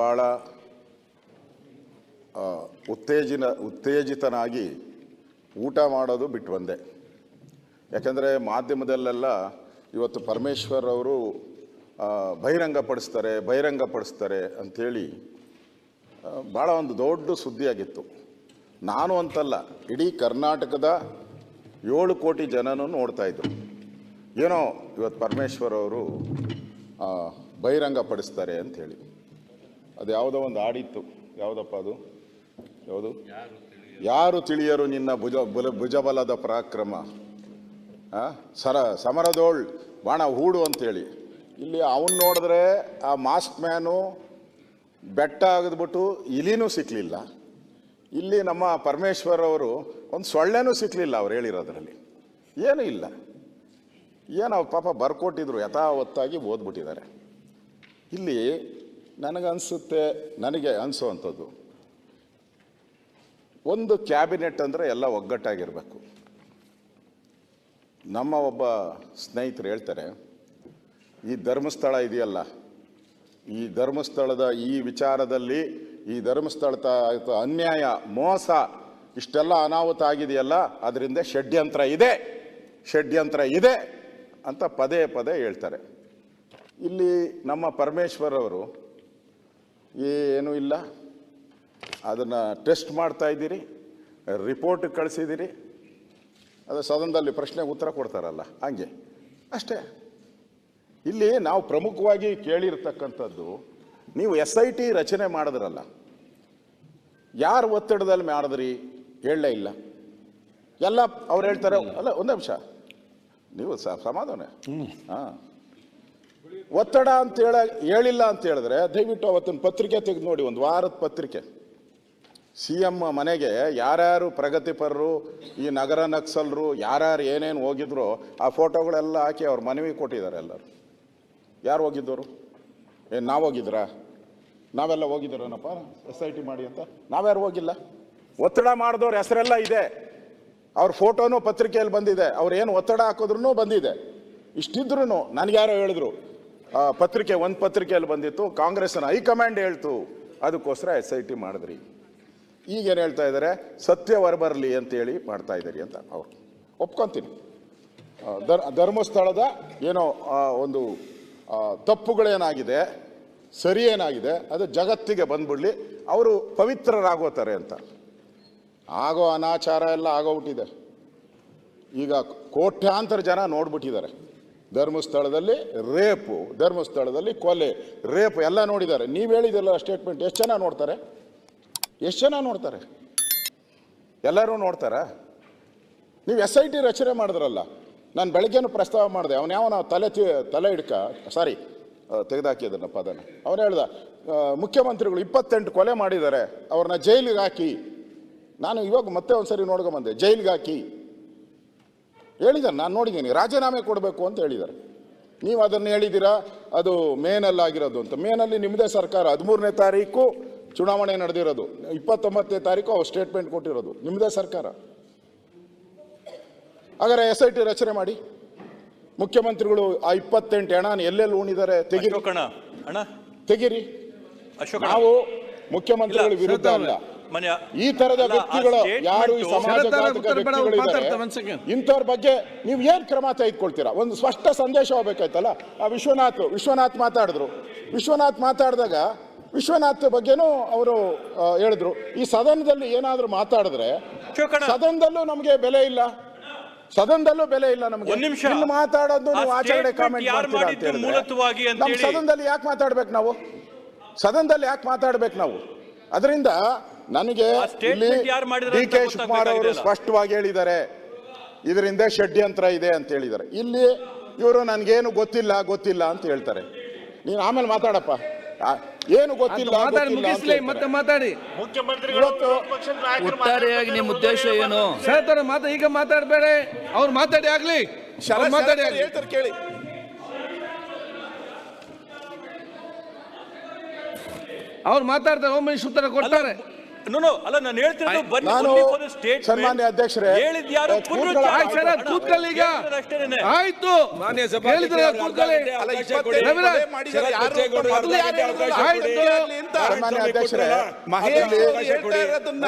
ಭಾಳ ಆ, ಉತ್ತೇಜಿನ ಉತ್ತೇಜಿತನಾಗಿ ಊಟ ಮಾಡೋದು ಬಿಟ್ಟು ಬಂದೆ. ಯಾಕಂದರೆ ಮಾಧ್ಯಮದಲ್ಲೆಲ್ಲ ಇವತ್ತು ಪರಮೇಶ್ವರ್ ಅವರು ಬಹಿರಂಗಪಡಿಸ್ತಾರೆ ಬಹಿರಂಗಪಡಿಸ್ತಾರೆ ಅಂಥೇಳಿ ಭಾಳ ಒಂದು ದೊಡ್ಡ ಸುದ್ದಿಯಾಗಿತ್ತು. ನಾನು ಅಂತಲ್ಲ ಇಡೀ ಕರ್ನಾಟಕದ ಏಳು ಕೋಟಿ ಜನನೂ ನೋಡ್ತಾ ಇದ್ದರು ಏನೋ ಇವತ್ತು ಪರಮೇಶ್ವರ್ ಅವರು ಬಹಿರಂಗ ಪಡಿಸ್ತಾರೆ ಅಂತ ಅಂಥೇಳಿ. ಅದು ಯಾವುದೋ ಒಂದು ಹಾಡಿತ್ತು ಯಾವುದಪ್ಪ ಅದು? ಯಾವುದು? ಯಾರು ತಿಳಿಯರು? ನಿನ್ನ ಭುಜ ಬುಲ ಭುಜಬಲದ ಪರಾಕ್ರಮ? ಸರ ಸಮರದೋಳ್ ಬಾಣ ಹೂಡು ಅಂತೇಳಿ. ಇಲ್ಲಿ ಅವನು ನೋಡಿದ್ರೆ ಆ ಮಾಸ್ಕ್ ಮ್ಯಾನು ಬೆಟ್ಟ ಆಗದ್ಬಿಟ್ಟು ಇಲಿನೂ ಸಿಕ್ಕಲಿಲ್ಲ ಇಲ್ಲಿ ನಮ್ಮ ಪರಮೇಶ್ವರ್ ಅವರು ಒಂದು ಸೊಳ್ಳೆನೂ ಸಿಕ್ಕಲಿಲ್ಲ ಅವ್ರು ಹೇಳಿರೋದ್ರಲ್ಲಿ. ಏನೂ ಇಲ್ಲ. ಏನೋ ಪಾಪ ಬರ್ಕೊಟ್ಟಿದ್ರು ಯಥಾವತ್ತಾಗಿ ಓದ್ಬಿಟ್ಟಿದ್ದಾರೆ. ಇಲ್ಲಿ ನನಗನ್ಸುತ್ತೆ, ನನಗೆ ಅನಿಸುವಂಥದ್ದು ಒಂದು ಕ್ಯಾಬಿನೆಟ್ ಅಂದರೆ ಎಲ್ಲ ಒಗ್ಗಟ್ಟಾಗಿರಬೇಕು. ನಮ್ಮ ಒಬ್ಬ ಸ್ನೇಹಿತರು ಹೇಳ್ತಾರೆ, ಈ ಧರ್ಮಸ್ಥಳ ಇದೆಯಲ್ಲ, ಈ ಧರ್ಮಸ್ಥಳದ ಈ ವಿಚಾರದಲ್ಲಿ, ಈ ಧರ್ಮಸ್ಥಳದ ಆಯ್ತು ಅನ್ಯಾಯ, ಮೋಸ, ಇಷ್ಟೆಲ್ಲ ಅನಾಹುತ ಆಗಿದೆಯಲ್ಲ, ಅದರಿಂದ ಷಡ್ಯಂತ್ರ ಇದೆ ಷಡ್ಯಂತ್ರ ಇದೆ ಅಂತ ಪದೇ ಪದೇ ಹೇಳ್ತಾರೆ. ಇಲ್ಲಿ ನಮ್ಮ ಪರಮೇಶ್ವರ್ ಅವರು ಏನೂ ಇಲ್ಲ. ಅದನ್ನು ಟೆಸ್ಟ್ ಮಾಡ್ತಾ ಇದ್ದೀರಿ ರಿಪೋರ್ಟ್ ಕಳಿಸಿದ್ದೀರಿ. ಅದು ಸದನದಲ್ಲಿ ಪ್ರಶ್ನೆಗೆ ಉತ್ತರ ಕೊಡ್ತಾರಲ್ಲ ಹಂಗೆ. ಅಷ್ಟೇ. ಇಲ್ಲಿ ನಾವು ಪ್ರಮುಖವಾಗಿ ಕೇಳಿರ್ತಕ್ಕಂಥದ್ದು ನೀವು ಎಸ್ ಐ ಟಿ ರಚನೆ ಮಾಡಿದ್ರಲ್ಲ ಯಾರು ಒತ್ತಡದಲ್ಲಿ ಮಾಡಿದ್ರಿ ಹೇಳಲೇ ಇಲ್ಲ. ಎಲ್ಲ ಅವ್ರು ಹೇಳ್ತಾರೆ ಅಲ್ಲ ಒಂದು ನಿಮಿಷ. ನೀವು ಸಮಾಧಾನ. ಹಾಂ. ಒತ್ತಡ ಅಂತ ಹೇಳ, ಹೇಳಿಲ್ಲ ಅಂತ ಹೇಳಿದ್ರೆ, ದಯವಿಟ್ಟು ಅವತ್ತಿನ ಪತ್ರಿಕೆ ತೆಗೆದು ನೋಡಿ, ಒಂದು ವಾರದ ಪತ್ರಿಕೆ. ಸಿ ಎಂ ಮನೆಗೆ ಯಾರ್ಯಾರು ಪ್ರಗತಿಪರರು, ಈ ನಗರ ನಕ್ಸಲರು, ಯಾರ್ಯಾರು ಏನೇನು ಹೋಗಿದ್ರು, ಆ ಫೋಟೋಗಳೆಲ್ಲ ಹಾಕಿ ಅವ್ರ ಮನವಿ ಕೊಟ್ಟಿದ್ದಾರೆ ಎಲ್ಲರು. ಯಾರು ಹೋಗಿದ್ದವರು? ಏನು ನಾವು ಹೋಗಿದ್ರಾ? ನಾವೆಲ್ಲ ಹೋಗಿದ್ದೀರೇನಪ್ಪ? ಎಸ್ ಐ ಟಿ ಮಾಡಿ ಅಂತ? ನಾವ್ಯಾರು ಹೋಗಿಲ್ಲ? ಒತ್ತಡ ಮಾಡಿದವ್ರ ಹೆಸರೆಲ್ಲ ಇದೆ. ಅವ್ರ ಫೋಟೋನೂ ಪತ್ರಿಕೆಯಲ್ಲಿ ಬಂದಿದೆ. ಅವ್ರು ಏನು ಒತ್ತಡ ಹಾಕಿದ್ರು ಬಂದಿದೆ. ಇಷ್ಟಿದ್ರು ನನಗ್ಯಾರೋ ಹೇಳಿದ್ರು. ಪತ್ರಿಕೆ ಒಂದು ಪತ್ರಿಕೆಯಲ್ಲಿ ಬಂದಿತ್ತು. ಕಾಂಗ್ರೆಸ್ನ ಹೈಕಮಾಂಡ್ ಹೇಳ್ತು. ಅದಕ್ಕೋಸ್ಕರ ಎಸ್ ಐ ಟಿ ಮಾಡಿದ್ರಿ. ಈಗೇನು ಹೇಳ್ತಾ ಇದ್ದಾರೆ? ಸತ್ಯ ಹೊರಬರಲಿ ಅಂತೇಳಿ ಮಾಡ್ತಾ ಇದ್ದೀರಿ ಅಂತ ಅವ್ರು. ಒಪ್ಕೊತೀನಿ. ಧರ್, ಧರ್ಮಸ್ಥಳದ ಏನೋ ಒಂದು ತಪ್ಪುಗಳೇನಾಗಿದೆ ಸರಿ ಏನಾಗಿದೆ ಅದು ಜಗತ್ತಿಗೆ ಬಂದ್ಬಿಡಲಿ. ಅವರು ಪವಿತ್ರರಾಗೋತಾರೆ ಅಂತ. ಆಗೋ ಅನಾಚಾರ ಎಲ್ಲ ಆಗೋಗ್ಬಿಟ್ಟಿದೆ. ಈಗ ಕೋಟ್ಯಾಂತರ ಜನ ನೋಡ್ಬಿಟ್ಟಿದ್ದಾರೆ. ಧರ್ಮಸ್ಥಳದಲ್ಲಿ ರೇಪು, ಧರ್ಮಸ್ಥಳದಲ್ಲಿ ಕೊಲೆ, ರೇಪು ಎಲ್ಲ ನೋಡಿದ್ದಾರೆ. ನೀವು ಹೇಳಿದಿರಲ್ಲ ಸ್ಟೇಟ್ಮೆಂಟ್ ಎಷ್ಟು ಜನ ನೋಡ್ತಾರೆ? ಎಷ್ಟು ಜನ ನೋಡ್ತಾರೆ? ಎಲ್ಲರೂ ನೋಡ್ತಾರಾ? ನೀವು ಎಸ್ ಐ ಟಿ ರಚನೆ ಮಾಡಿದ್ರಲ್ಲ, ನಾನು ಬೆಳಗ್ಗೆನೂ ಪ್ರಸ್ತಾವ ಮಾಡಿದೆ, ಅವನು ಯಾವನ ತಲೆ ತಲೆ ಹಿಡ್ಕ, ಸಾರಿ ತೆಗೆದಾಕಿದ್ದನ್ನ ಪದನ. ಅವನು ಹೇಳ್ದ ಮುಖ್ಯಮಂತ್ರಿಗಳು ಇಪ್ಪತ್ತೆಂಟು ಕೊಲೆ ಮಾಡಿದ್ದಾರೆ, ಅವ್ರನ್ನ ಜೈಲಿಗೆ ಹಾಕಿ. ನಾನು ಇವಾಗ ಮತ್ತೆ ಒಂದ್ಸರಿ ನೋಡ್ಕೊಂಬಂದೆ ಜೈಲಿಗೆ ಹಾಕಿ. ಹೇಳಿದ್ದಾರೆ. ನಾನು ನೋಡಿದ್ದೀನಿ. ರಾಜೀನಾಮೆ ಕೊಡಬೇಕು ಅಂತ ಹೇಳಿದ್ದಾರೆ. ನೀವು ಅದನ್ನು ಹೇಳಿದ್ದೀರಾ? ಅದು ಮೇನಲ್ಲಿ ಆಗಿರೋದು ಅಂತ. ಮೇನಲ್ಲಿ ನಿಮ್ಮದೇ ಸರ್ಕಾರ. ಹದಿಮೂರನೇ ತಾರೀಕು ಚುನಾವಣೆ ನಡೆದಿರೋದು. ಇಪ್ಪತ್ತೊಂಬತ್ತನೇ ತಾರೀಕು ಅವ್ರು ಸ್ಟೇಟ್ಮೆಂಟ್ ಕೊಟ್ಟಿರೋದು. ನಿಮ್ಮದೇ ಸರ್ಕಾರ. ಹಾಗಾದ್ರೆ ಎಸ್ ಐ ಟಿ ರಚನೆ ಮಾಡಿ. ಮುಖ್ಯಮಂತ್ರಿಗಳು ಆ ಇಪ್ಪತ್ತೆಂಟು ಹಣ ಎಲ್ಲೆಲ್ಲಿ ತೆಗಿರಿ. ಅಣ್ಣ. ತೆಗಿರಿ. ಅಶೋಕ ನಾವು ಮುಖ್ಯಮಂತ್ರಿಗಳ ವಿರುದ್ಧ ಅಲ್ಲ. ಈ ತರದ ವ್ಯಕ್ತಿಗಳು ಯಾರು ಈ ಇಂಥವ್ರ ಬಗ್ಗೆ ನೀವು ಏನ್ ಕ್ರಮ ತೆಗೆದುಕೊಳ್ತೀರಾ? ಒಂದು ಸ್ಪಷ್ಟ ಸಂದೇಶ ಹೋಗ್ಬೇಕಾಯ್ತಲ್ಲ? ಆ ವಿಶ್ವನಾಥ್ ವಿಶ್ವನಾಥ್ ಮಾತಾಡಿದ್ರು. ವಿಶ್ವನಾಥ್ ಮಾತಾಡಿದಾಗ ವಿಶ್ವನಾಥ್ ಬಗ್ಗೆನೂ ಅವರು ಹೇಳಿದ್ರು. ಈ ಸದನದಲ್ಲಿ ಏನಾದ್ರೂ ಮಾತಾಡಿದ್ರೆ. ಸದನದಲ್ಲೂ ನಮಗೆ ಬೆಲೆ ಇಲ್ಲ. ಸದನದಲ್ಲೂ ಬೆಲೆ ಇಲ್ಲ ನಮಗೆ. ನಿಮಿಷ. ಮಾತಾಡೋದು ನೀವು ಆಚರಣೆ ಕಾಮೆಂಟ್ ಮಾಡ್ತೀರಾ ಅಂತ ನಮ್ಮ ಸದನದಲ್ಲಿ ಯಾಕೆ ಮಾತಾಡ್ಬೇಕು ನಾವು? ಸದನದಲ್ಲಿ ಯಾಕೆ ಮಾತಾಡ್ಬೇಕು ನಾವು? ಅದರಿಂದ ನನಗೆ ಇಲ್ಲಿ ಡಿ ಕೆ ಶಿವಕುಮಾರ್ ಅವರು. ಸ್ಪಷ್ಟವಾಗಿ ಹೇಳಿದ್ದಾರೆ. ಇದರಿಂದ ಷಡ್ಯಂತ್ರ ಇದೆ ಅಂತ ಹೇಳಿದ್ದಾರೆ. ಇಲ್ಲಿ ಇವರು ನನಗೇನು ಗೊತ್ತಿಲ್ಲ ಗೊತ್ತಿಲ್ಲ ಅಂತ ಹೇಳ್ತಾರೆ. ನೀನು ಆಮೇಲೆ ಮಾತಾಡಪ್ಪ. ಆ, ಏನು ಗೊತ್ತಿಲ್ಲ ಮತ್ತೆ ಮಾತಾಡಿ. ಒಟ್ಟಾರೆಯಾಗಿ ನಿಮ್ಮ ಉದ್ದೇಶ ಏನು? ಹೇಳ್ತಾರೆ ಮಾತಾ ಈಗ ಮಾತಾಡಬೇಡ. ಅವ್ರು ಮಾತಾಡಿ ಆಗ್ಲಿ. ಅವ್ರು ಮಾತಾಡಿ ಆಗ್ಲಿ. ಹೇಳ್ತಾರೆ ಕೇಳಿ. ಅವ್ರು ಮಾತಾಡ್ತಾರೆ ಒಮ್ಮೆ ಉತ್ತರ ಕೊಡ್ತಾರೆ. ನೋ ನೋ ಅಲ್ಲ ನಾನು ಹೇಳ್ತಿರೋದು ಬನ್ನಿ ನಾನು only for the statement. ಸನ್ಮಾನ್ಯ ಅಧ್ಯಕ್ಷರೇ, ಹೇಳಿದ್ ಯಾರು ಕೂತ್ಕೊಳ್ಳಿ. ಪುನರುಚ್ಚಾರ ಆಯ್ತು ಸರ್ ಅಣ್ಣ, ಕೂತ್ಕೊಳ್ಳಿ ಈಗ ಹೇಳಿದ್ರು ಅಷ್ಟೇನೆ. ಆಯ್ತು ಮಾನ್ಯ ಹೇಳಿದ್ರೆ ಕೂತ್ಕೊಳ್ಳಿ ಅಲ್ಲ, ಇಪ್ಪತ್ತೈದು ರವಿರಾಜ್, ಕೊಲೆ ಮಾಡಿದ್ದಾರೆ. ಯಾರು ಬಚ್ಚೇಗೌಡರು ಮೊದಲು ಯಾರು ಹೇಳಿದ್ರು? ಅವಕಾಶ ಆಯ್ತು. ಅಲ್ಲಿ ಅಂತ. ಸನ್ಮಾನ್ಯ ಅಧ್ಯಕ್ಷರೇ, ಮಹೇಶ್ ಅದರಲ್ಲಿ- ಅವರು ಹೇಳ್ತಾ ಇರೋದನ್ನ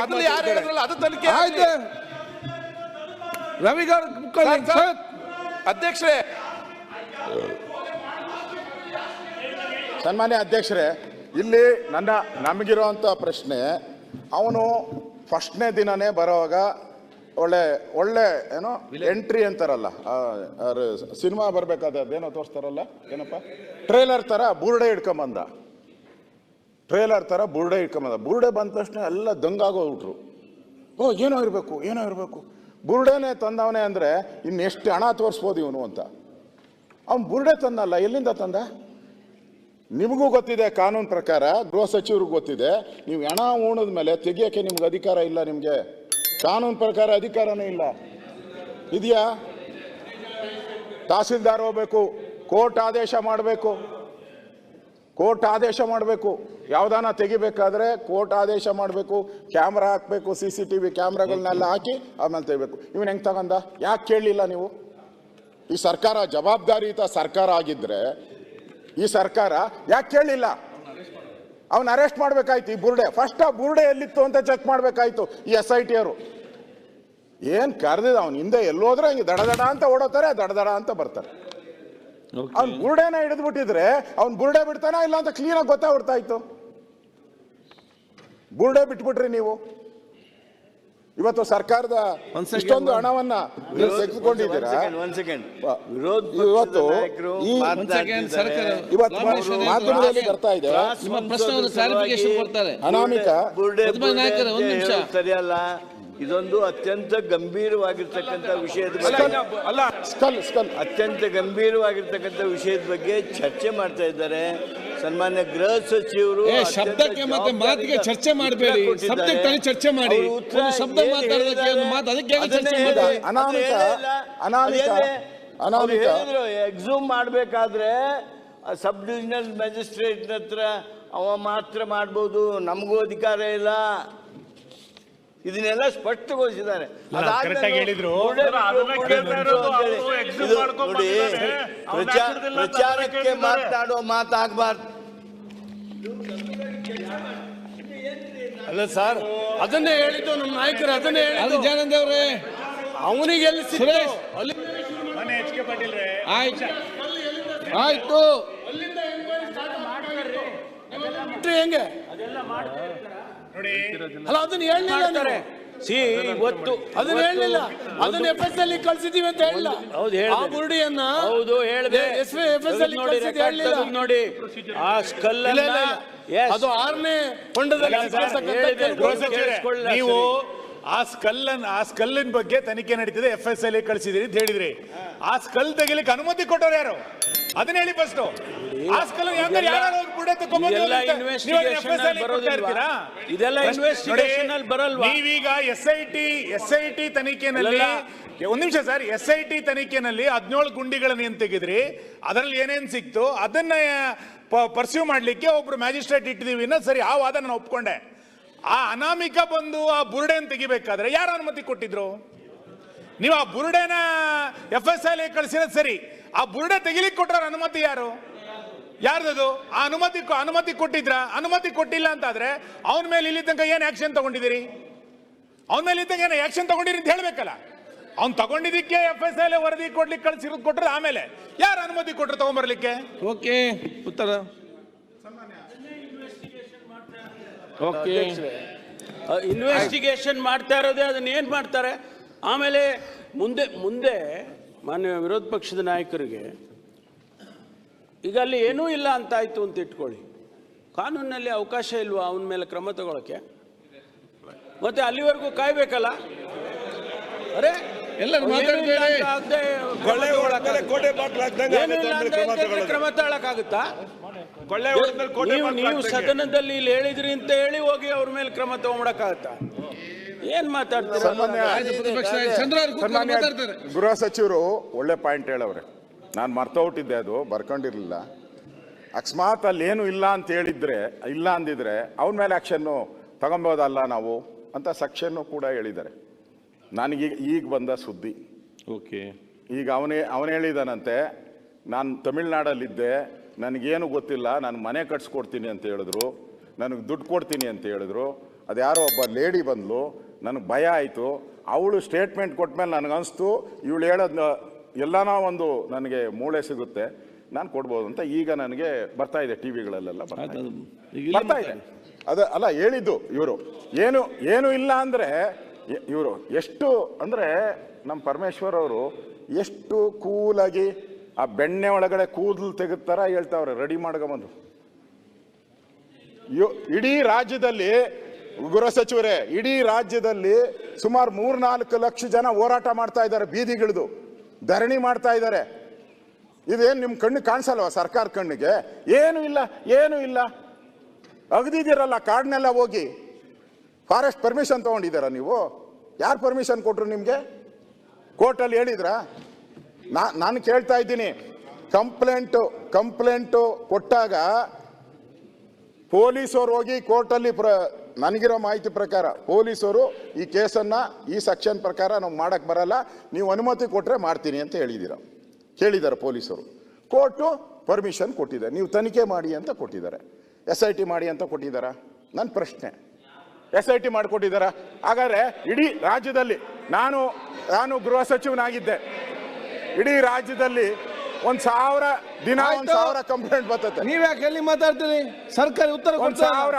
ಮೊದಲು ಯಾರು ಹೇಳಿದ್ರಲ್ಲ ಅದು ತನಿಖೆ ಆಯ್ತು ಆಗ್ಲಿ. ರವಿಗೌಡ ಕೂತ್ಕೊಳ್ಳಿ ಸರ್, ಸರ್. ಸರ್ ಅಧ್ಯಕ್ಷರೇ ಸನ್ಮಾನ್ಯ ಅಧ್ಯಕ್ಷರೇ ಇಲ್ಲಿ ನನ್ನ ನಮಗಿರುವಂಥ ಪ್ರಶ್ನೆ, ಅವನು ಫಸ್ಟ್ನೇ ದಿನನೇ ಬರೋವಾಗ ಒಳ್ಳೆ ಒಳ್ಳೆ ಏನೋ ಎಂಟ್ರಿ ಅಂತಾರಲ್ಲ ಸಿನಿಮಾ ಬರಬೇಕಾದ ಅದೇನೋ ತೋರಿಸ್ತಾರಲ್ಲ, ಏನಪ್ಪ? ಟ್ರೇಲರ್ ಥರ ಬುರುಡೆ ಇಟ್ಕೊಂಬಂದ ಟ್ರೇಲರ್ ಥರ ಬುರುಡೆ ಇಟ್ಕೊಂಬಂದ ಬುರುಡೆ ಬಂದ ತಕ್ಷಣ ಎಲ್ಲ ದಂಗಾಗೋಗ್ಬಿಟ್ರು. ಓ, ಏನೋ ಇರಬೇಕು ಏನೋ ಇರಬೇಕು. ಬುರುಡೆನೇ ತಂದವನೇ ಅಂದರೆ ಇನ್ನು ಎಷ್ಟು ಹಣ ತೋರಿಸ್ಬೋದು ಇವನು ಅಂತ. ಅವ್ನು ಬುರುಡೆ ತಂದಲ್ಲ, ಎಲ್ಲಿಂದ ತಂದ? ನಿಮಗೂ ಗೊತ್ತಿದೆ ಕಾನೂನು ಪ್ರಕಾರ ಗೃಹ ಸಚಿವರಿಗೂ ಗೊತ್ತಿದೆ. ನೀವು ಹಣ ಉಣದ ಮೇಲೆ ತೆಗಿಯೋಕ್ಕೆ ನಿಮ್ಗೆ ಅಧಿಕಾರ ಇಲ್ಲ ನಿಮಗೆ. ಕಾನೂನು ಪ್ರಕಾರ ಅಧಿಕಾರನೇ ಇಲ್ಲ. ಇದೆಯಾ? ತಹಸೀಲ್ದಾರ್ ಹೋಗ್ಬೇಕು, ಕೋರ್ಟ್ ಆದೇಶ ಮಾಡಬೇಕು. ಕೋರ್ಟ್ ಆದೇಶ ಮಾಡಬೇಕು. ಯಾವ್ದಾನ ತೆಗಿಬೇಕಾದ್ರೆ ಕೋರ್ಟ್ ಆದೇಶ ಮಾಡಬೇಕು, ಕ್ಯಾಮ್ರಾ ಹಾಕಬೇಕು ಸಿ ಸಿ ಟಿ ವಿ ಕ್ಯಾಮ್ರಾಗಳನ್ನೆಲ್ಲ ಹಾಕಿ ಆಮೇಲೆ ತೆಗಿಬೇಕು. ಇವನು ಹೆಂಗೆ ತಗೊಂಡ ಯಾಕೆ ಕೇಳಲಿಲ್ಲ ನೀವು? ಈ ಸರ್ಕಾರ ಜವಾಬ್ದಾರಿಯುತ ಸರ್ಕಾರ ಆಗಿದ್ರೆ ಈ ಸರ್ಕಾರ? ಯಾಕೆ ಕೇಳಿಲ್ಲ? ಅವನ ಅರೆಸ್ಟ್ ಮಾಡ್ಬೇಕಾಯ್ತು ಈ ಬುರ್ಡೆ. ಫಸ್ಟ್ ಆ ಬುರ್ಡೆ ಎಲ್ಲಿತ್ತು ಅಂತ ಚೆಕ್ ಮಾಡಬೇಕಾಯ್ತು ಈ ಎಸ್ ಐ ಟಿ ಅವರು. ಏನ್ ಕರೆದಿದ ಅವನ? ಹಿಂದೆ ಎಲ್ಲೋದ್ರೆ ಹಿಂಗೆ ದಡದಡ ದಡ ಅಂತ ಓಡೋತಾರೆ ದಡದಡ ದಡ ಅಂತ ಬರ್ತಾರೆ. ಅವ್ನು ಬುರ್ಡೆನ ಹಿಡಿದು ಬಿಟ್ಟಿದ್ರೆ ಅವ್ನ್ ಬುರ್ಡೆ ಬಿಡ್ತಾನ ಇಲ್ಲ ಅಂತ ಕ್ಲೀನಾಗಿ ಗೊತ್ತಾಗ್ಬಿಡ್ತಾ ಇತ್ತು ಬುರ್ಡೆ ಬಿಟ್ಬಿಟ್ರಿ ನೀವು. ಇವತ್ತು ಸರ್ಕಾರದ ಇಷ್ಟೊಂದು ಹಣವನ್ನ ನೀವು ತೆಗೆದುಕೊಂಡಿದ್ದೀರಾ? ವಿರೋಧ ಇವತ್ತು ಈ- ಇವತ್ತು ಮಾಧ್ಯಮದಲ್ಲಿ ಬರ್ತಾ ಇದೆ. ಅನಾಮಿಕ. ಸರಿಯಲ್ಲ. ಇದೊಂದು ಅತ್ಯಂತ ಗಂಭೀರವಾಗಿರ್ತಕ್ಕಂಥ ವಿಷಯದ ಅಲ್ಲ, ಬಗ್ಗೆ ಅಲ್ಲ ಸ್ಕಲ್ ಸ್ಕಲ್ ಅತ್ಯಂತ ಗಂಭೀರವಾಗಿರ್ತಕ್ಕಂಥ ವಿಷಯದ ಬಗ್ಗೆ ಚರ್ಚೆ ಮಾಡ್ತಾ ಇದ್ದಾರೆ. ಸನ್ಮಾನ್ಯ ಗೃಹ ಸಚಿವರು ಏ, ಶಬ್ದಕ್ಕೆ ಮತ್ತೆ ಮಾತಿಗೆ ಚರ್ಚೆ ಮಾಡಬೇಡಿ. ಸಬ್ಜೆಕ್ಟ್ ಅಲ್ಲಿ ಚರ್ಚೆ ಮಾಡಿ. ಉತ್ತರ ಒಂದು ಶಬ್ದ ಮಾತಾಡೋದಕ್ಕೆ ಒಂದು ಮಾತು ಅದಕ್ಕೆ ಅದನ್ನೇ ಚರ್ಚೆ ಹೇಳಿ. ಮಾಡಿ. ಅನಾಮಿಕ, ಅನಾಮಿಕ, ಅನಾಮಿಕ. ಹೇಳಿದ್ರು ಎಕ್ಸೂಮ್ ಮಾಡಬೇಕಾದ್ರೆ ಸಬ್ ಡಿವಿಷನಲ್ ಮ್ಯಾಜಿಸ್ಟ್ರೇಟ್ ಹತ್ರ ಅವ ಮಾತ್ರ ಮಾಡ್ಬೋದು. ನಮಗೂ ಅಧಿಕಾರ ಇಲ್ಲ. ಇದನ್ನೆಲ್ಲ ಸ್ಪಷ್ಟಗೊಳಿಸಿದ್ದಾರೆ. ನೋಡಿ ಪ್ರಚಾರಕ್ಕೆ. ಮಾತನಾಡುವ ಮಾತಾಗಬಾರ್ದು. ಅಲ್ಲ ಸರ್ ಅದನ್ನೇ ಹೇಳಿದ್ದು ನಮ್ಮ ನಾಯಕರು ಅದನ್ನೇ ಅದು ಹೇಳಿದ್ದು ಜಾನಂದ್ ಅವರೇ. ಅವನಿಗೆ ಎಲ್ಲಿ? ಸುರೇಶ್. ಆಯ್ತು. ಹೆಂಗೆ? ಅಲ್ಲ ಅದನ್ನ ಹೇಳಲಿಲ್ಲ ನೀವು. ಸಿ ಇವತ್ತು ಅದನ್ನ ಹೇಳಲಿಲ್ಲ. ಅದನ್ನ ಎಫ್ ಎಸ್ ಅಲ್ಲಿ ಕಳ್ಸಿದೀವಿ ಅಂತ ಹೇಳಿಲ್ಲ ಹೌದು, ಆ ಹೇಳ್ದೆ. ಬುರುಡಿಯನ್ನ ಹೌದು ಹೇಳ್ದೆ. ಎಸ್ ಎಫ್ ಎಸ್ ಅಲ್ಲಿ ನೋಡಿ. ನೋಡಿ ಆ ಸ್ಕಲ್. ಅದು ಆರನೇ ಹೊಂಡದಲ್ಲಿ ನೀವು ಆ ಸ್ಕಲ್ಲನ್ ಆ ಸ್ಕಲ್ಲಿನ ಬಗ್ಗೆ ತನಿಖೆ ನಡೀತಿದೆ. ಎಫ್ ಎಸ್ ಎಲ್ ಕಳಿಸಿದಿರಿ ಅಂತ ಹೇಳಿದ್ರಿ. ಆ ಸ್ಕಲ್ ತೆಗಿಲಿಕ್ಕೆ ಅನುಮತಿ ಕೊಟ್ಟವ್ರು ಯಾರು? ಅದನ್ನ ಹೇಳಿ ಫಸ್ಟ್ ಆಸ್ಕಲ್ ಸ್ಕಲ್ ಯಾಕಂದ್ರೆ ಯಾರು ಹೋಗಿ ಬುಡ ಇದೆಲ್ಲ ಇನ್ವೆಸ್ಟಿಗೇಷನ್ ಅಲ್ಲಿ ಬರಲ್ವಾ? ನೀವೀಗ S I T S I T ತನಿಖೆನಲ್ಲಿ ಒಂದ್ ನಿಮಿಷ ಸರ್ ಎಸ್ ಐ ಟಿ ತನಿಖೆನಲ್ಲಿ ಹದಿನೇಳು ಗುಂಡಿಗಳನ್ನ ಏನ್ ತೆಗೆದ್ರಿ. ಅದರಲ್ಲಿ ಏನೇನ್ ಸಿಕ್ತು? ಅದನ್ನ ಪರ್ಸ್ಯೂ ಮಾಡ್ಲಿಕ್ಕೆ ಒಬ್ರು ಮ್ಯಾಜಿಸ್ಟ್ರೇಟ್ ಇಟ್ಟಿದೀವಿ. ಇನ್ನ ಸರಿ ಆ ವಾದ ನಾನು ಒಪ್ಕೊಂಡೆ. ಆ ಅನಾಮಿಕ ಬಂದು ಆ ಬುರ್ಡೆನ್ ತೆಗಿಬೇಕಾದ್ರೆ ಯಾರು ಅನುಮತಿ ಕೊಟ್ಟಿದ್ರು? ನೀವು ಆ ಬುರುಡೆನ ಎಫ್ ಎಸ್ ಐ ಕಳಿಸಿರೋದು ಸರಿ. ಆ ಬುರುಡೆ ತೆಗಿಲಿಕ್ಕೆ ಕೊಟ್ಟರ ಅನುಮತಿ ಯಾರು? ಯಾರ್ದದು? ಆ ಅನುಮತಿ ಅನುಮತಿ ಕೊಟ್ಟಿದ್ರ? ಅನುಮತಿ ಕೊಟ್ಟಿಲ್ಲ ಅಂತಾದ್ರೆ ಅವನ ಮೇಲೆ ಇಲ್ಲಿ ತನಕ ಏನು ಆಕ್ಷನ್ ತಗೊಂಡಿದ್ದೀರಿ? ಅವನ ಮೇಲೆ ಇದ್ದಾಗ ಏನು ಆಕ್ಷನ್ ತಗೊಂಡಿರಿ ಅಂತ ಹೇಳ್ಬೇಕಲ್ಲ. ಅವ್ನು ತಗೊಂಡಿದ್ದಕ್ಕೆ ಎಫ್ ಎಸ್ ಐ ವರದಿ ಕೊಡ್ಲಿಕ್ಕೆ ಕಳ್ಸಿರೋದು ಕೊಟ್ಟರೆ ಆಮೇಲೆ. ಯಾರು ಅನುಮತಿ ಕೊಟ್ಟರು ತಗೊಂಬರ್ಲಿಕ್ಕೆ? ಓಕೆ ಉತ್ತರ. ಓಕೆ. ಇನ್ವೆಸ್ಟಿಗೇಷನ್ ಮಾಡ್ತಾ ಇರೋದೇ ಅದನ್ನ ಏನ್ ಮಾಡ್ತಾರೆ? ಆಮೇಲೆ ಮುಂದೆ ಮುಂದೆ ಮಾನ್ಯ ವಿರೋಧ ಪಕ್ಷದ ನಾಯಕರಿಗೆ ಈಗ ಅಲ್ಲಿ ಏನೂ ಇಲ್ಲ ಅಂತಾಯಿತು ಆಯ್ತು ಅಂತ ಇಟ್ಕೊಳ್ಳಿ. ಕಾನೂನಿನಲ್ಲಿ ಅವಕಾಶ ಇಲ್ವಾ ಅವನ ಮೇಲೆ ಕ್ರಮ ತಗೊಳಕ್ಕೆ? ಮತ್ತೆ ಅಲ್ಲಿವರೆಗೂ ಕಾಯ್ಬೇಕಲ್ಲ? ಅರೆ ಕ್ರಮ ತಗೊಳಕಾಗುತ್ತಾ ತಗೊಳಕ್ಕಾಗುತ್ತಾ? ನೀವು ಸದನದಲ್ಲಿ ಇಲ್ಲಿ ಹೇಳಿದ್ರಿ ಅಂತ ಹೇಳಿ ಹೋಗಿ ಅವ್ರ ಮೇಲೆ ಕ್ರಮ ತಗೊಂಡಕ್ಕಾಗತ್ತಾ ಏನ್ ಮಾತಾಡ್ತೀರಾ? ಸನ್ಮಾನ್ಯ ಗೃಹ ಸಚಿವರು ಒಳ್ಳೆ ಪಾಯಿಂಟ್ ಹೇಳವ್ರೆ. ನಾನು ಮರ್ತೋಗ್ಬಿಟ್ಟಿದ್ದೆ ಅದು ಬರ್ಕೊಂಡಿರಲಿಲ್ಲ. ಅಕಸ್ಮಾತ್ ಅಲ್ಲಿ ಏನು ಇಲ್ಲ ಅಂತ ಹೇಳಿದ್ರೆ ಇಲ್ಲ ಅಂದಿದ್ರೆ ಅವನ ಮೇಲೆ ಆಕ್ಷನ್ನು ತಗೊಬೋದಲ್ಲ ನಾವು ಅಂತ ಸೆಕ್ಷನ್ನು ಕೂಡ ಹೇಳಿದ್ದಾರೆ. ನನಗೆ ಈಗ ಬಂದ ಸುದ್ದಿ. ಓಕೆ. ಈಗ ಅವನೇ ಅವನು ಹೇಳಿದಾನಂತೆ ನಾನು ತಮಿಳ್ನಾಡಲ್ಲಿದ್ದೆ ನನಗೇನು ಗೊತ್ತಿಲ್ಲ ನಾನು ಮನೆ ಕಟ್ಸ್ಕೊಡ್ತೀನಿ ಅಂತ ಹೇಳಿದ್ರು ನನಗೆ ದುಡ್ಡು ಕೊಡ್ತೀನಿ ಅಂತ ಹೇಳಿದ್ರು ಅದು ಯಾರೋ ಒಬ್ಬ ಲೇಡಿ ಬಂದ್ಲು ನನಗೆ ಭಯ ಆಯಿತು. ಅವಳು ಸ್ಟೇಟ್ಮೆಂಟ್ ಕೊಟ್ಮೇಲೆ ನನಗನ್ನಿಸ್ತು ಇವಳು ಹೇಳೋದು ಎಲ್ಲನೋ ಒಂದು ನನಗೆ ಮೂಳೆ ಸಿಗುತ್ತೆ ನಾನು ಕೊಡ್ಬೋದು ಅಂತ ಈಗ ನನಗೆ ಬರ್ತಾ ಇದೆ ಟಿ ವಿಗಳಲ್ಲೆಲ್ಲ ಬರ್ತಾ ಇದೆ. ಅದ ಅಲ್ಲ ಹೇಳಿದ್ದು ಇವರು. ಏನು ಏನು ಇಲ್ಲ ಅಂದರೆ ಇವರು ಎಷ್ಟು ಅಂದರೆ ನಮ್ಮ ಪರಮೇಶ್ವರ್ ಅವರು ಎಷ್ಟು ಕೂಲಾಗಿ ಆ ಬೆಣ್ಣೆ ಒಳಗಡೆ ಕೂದಲು ತೆಗೆತಾರ ಹೇಳ್ತಾವ್ರೆ ರೆಡಿ ಮಾಡ್ಕೊಂಬಂದು. ಇಡೀ ರಾಜ್ಯದಲ್ಲಿ ಗೃಹ ಸಚಿವರೇ ಇಡೀ ರಾಜ್ಯದಲ್ಲಿ ಸುಮಾರು ಮೂರ್ನಾಲ್ಕು ಲಕ್ಷ ಜನ ಹೋರಾಟ ಮಾಡ್ತಾ ಇದ್ದಾರೆ, ಬೀದಿಗಿಳಿದು ಧರಣಿ ಮಾಡ್ತಾ ಇದ್ದಾರೆ. ಇದೇನು ನಿಮ್ಮ ಕಣ್ಣು ಕಾಣಿಸಲ್ವಾ ಸರ್ಕಾರ ಕಣ್ಣಿಗೆ? ಏನು ಇಲ್ಲ ಏನು ಇಲ್ಲ. ಅಗದಿದ್ದೀರಲ್ಲ ಕಾಡನ್ನೆಲ್ಲ ಹೋಗಿ. ಫಾರೆಸ್ಟ್ ಪರ್ಮಿಷನ್ ತಗೊಂಡಿದ್ದೀರಾ ನೀವು? ಯಾರು ಪರ್ಮಿಷನ್ ಕೊಟ್ರು ನಿಮಗೆ? ಕೋರ್ಟಲ್ಲಿ ಹೇಳಿದ್ರಾ? ನಾ, ನಾನು ಕೇಳ್ತಾ ಇದ್ದೀನಿ. ಕಂಪ್ಲೇಂಟು ಕಂಪ್ಲೇಂಟು ಕೊಟ್ಟಾಗ ಪೊಲೀಸರು ಹೋಗಿ ಕೋರ್ಟಲ್ಲಿ ಪ್ರ ನನಗಿರೋ ಮಾಹಿತಿ ಪ್ರಕಾರ ಪೊಲೀಸರು ಈ ಕೇಸನ್ನು ಈ ಸೆಕ್ಷನ್ ಪ್ರಕಾರ ನಾವು ಮಾಡೋಕ್ಕೆ ಬರಲ್ಲ. ನೀವು ಅನುಮತಿ ಕೊಟ್ಟರೆ ಮಾಡ್ತೀನಿ ಅಂತ ಹೇಳಿದ್ದೀರ ಕೇಳಿದ್ದಾರೆ ಪೊಲೀಸರು. ಕೋರ್ಟು ಪರ್ಮಿಷನ್ ಕೊಟ್ಟಿದೆ. ನೀವು ತನಿಖೆ ಮಾಡಿ ಅಂತ ಕೊಟ್ಟಿದ್ದಾರೆ. ಎಸ್ ಐ ಟಿ ಮಾಡಿ ಅಂತ ಕೊಟ್ಟಿದ್ದಾರಾ? ನನ್ನ ಪ್ರಶ್ನೆ. ಎಸ್ ಐ ಟಿ ಮಾಡಿಕೊಟ್ಟಿದ್ದಾರ ಹಾಗಾದ್ರೆ ಇಡೀ ರಾಜ್ಯದಲ್ಲಿ ನಾನು ನಾನು ಗೃಹ ಸಚಿವನಾಗಿದ್ದೆ. ಇಡೀ ರಾಜ್ಯದಲ್ಲಿ ಒಂದ್ ಸಾವಿರ ದಿನ ಒಂದ್ ಸಾವಿರ ಕಂಪ್ಲೇಂಟ್ ಬರ್ತದೆ ನೀವ್ಯಾಕೆ ಎಲ್ಲಿ ಮಾತಾಡ್ತೀರಿ? ಸರ್ಕಾರಿ ಉತ್ತರ ಒಂದ್ ಸಾವಿರ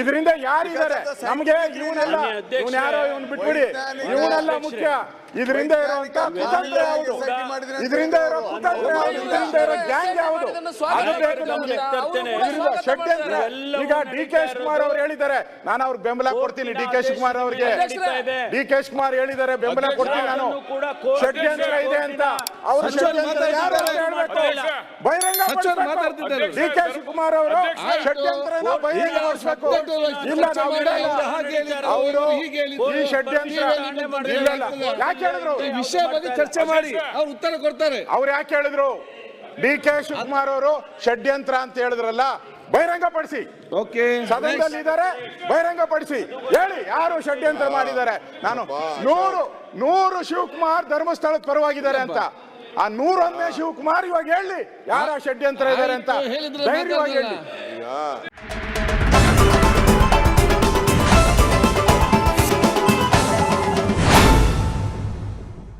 ಇದರಿಂದ ಯಾರಿದ್ದಾರೆ? ನಮ್ಗೆ ಇವನೆಲ್ಲ ಇವನ್ ಯಾರೋ ಇವನ್ ಬಿಟ್ಬಿಡಿ. ಇವನೆಲ್ಲ ಮುಖ್ಯ. ಇದರಿಂದ ಇರುವಂತ ಕುತಂತ್ರ ಯಾವುದು? ಇದರಿಂದ ಇರೋ ಕುತಂತ್ರ ಯಾವುದು? ಇದರಿಂದ ಇರೋ ಗ್ಯಾಂಗ್ ಯಾವುದು? ಅದು ಬೇಕು ನಮ್ಗೆ. ಇದರಿಂದ ಷಡ್ಯಂತ್ರ ಈಗ ಡಿ ಕೆ ಶಿವಕುಮಾರ್ ಅವರು ಹೇಳಿದ್ದಾರೆ. ನಾನು ಅವ್ರಿಗೆ ಬೆಂಬಲ ಕೊಡ್ತೀನಿ ಡಿ ಕೆ ಶಿವಕುಮಾರ್ ಅವರಿಗೆ. ಡಿ ಕೆ ಶಿವಕುಮಾರ್ ಹೇಳಿದ್ದಾರೆ ಬೆಂಬಲ ಕೊಡ್ತೀನಿ ನಾನು. ಷಡ್ಯಂತ್ರ ಇದೆ ಅಂತ. ಅವರು ಷಡ್ಯಂತ್ರ ಯಾರು ಹೇಳ್ಬೇಕು? ಬಹಿರಂಗ. ಡಿ ಕೆ ಶಿವಕುಮಾರ್ ಅವರು ಷಡ್ಯಂತ್ರನ ಬಹಿರಂಗಪಡಿಸ್ಬೇಕು. ಇಲ್ಲ ನಾವು ಬಿಡಲ್ಲ. ಹಾಗೆ ಹೇಳಿದ್ರು, ಅವರು ಹೀಗೆ ಹೇಳಿದ್ರು. ಈ ಷಡ್ಯಂತ್ರ ಇಲ್ಲ, ಇಲ್ಲ. ಯಾಕೆ ಹೇಳಿದ್ರು ಈ ವಿಷಯ ಬಗ್ಗೆ ಚರ್ಚೆ ಮಾಡಿ ಅವ್ರು ಉತ್ತರ ಕೊಡ್ತಾರೆ. ಅವ್ರು ಯಾಕೆ ಹೇಳಿದ್ರು? ಡಿ ಕೆ ಶಿವಕುಮಾರ್ ಅವರು ಷಡ್ಯಂತ್ರ ಅಂತ ಹೇಳಿದ್ರಲ್ಲ ಬಹಿರಂಗಪಡಿಸಿ. ಓಕೆ ಸದನದಲ್ಲಿ ಇದ್ದಾರೆ ಬಹಿರಂಗಪಡಿಸಿ. ಹೇಳಿ ಯಾರು ಷಡ್ಯಂತ್ರ ಮಾಡಿದ್ದಾರೆ? ನಾನು ನೂರು ನೂರು ಶಿವಕುಮಾರ್ ಧರ್ಮಸ್ಥಳದ ಪರವಾಗಿದ್ದಾರೆ ಅಂತ. ಆ ನೂರೊಂದನೇ ಶಿವಕುಮಾರ್ ಇವಾಗ ಹೇಳಿ ಯಾರ ಷಡ್ಯಂತ್ರ ಇದ್ದಾರೆ ಅಂತ. ಧೈರ್ಯವಾಗಿ ಹೇಳಿ.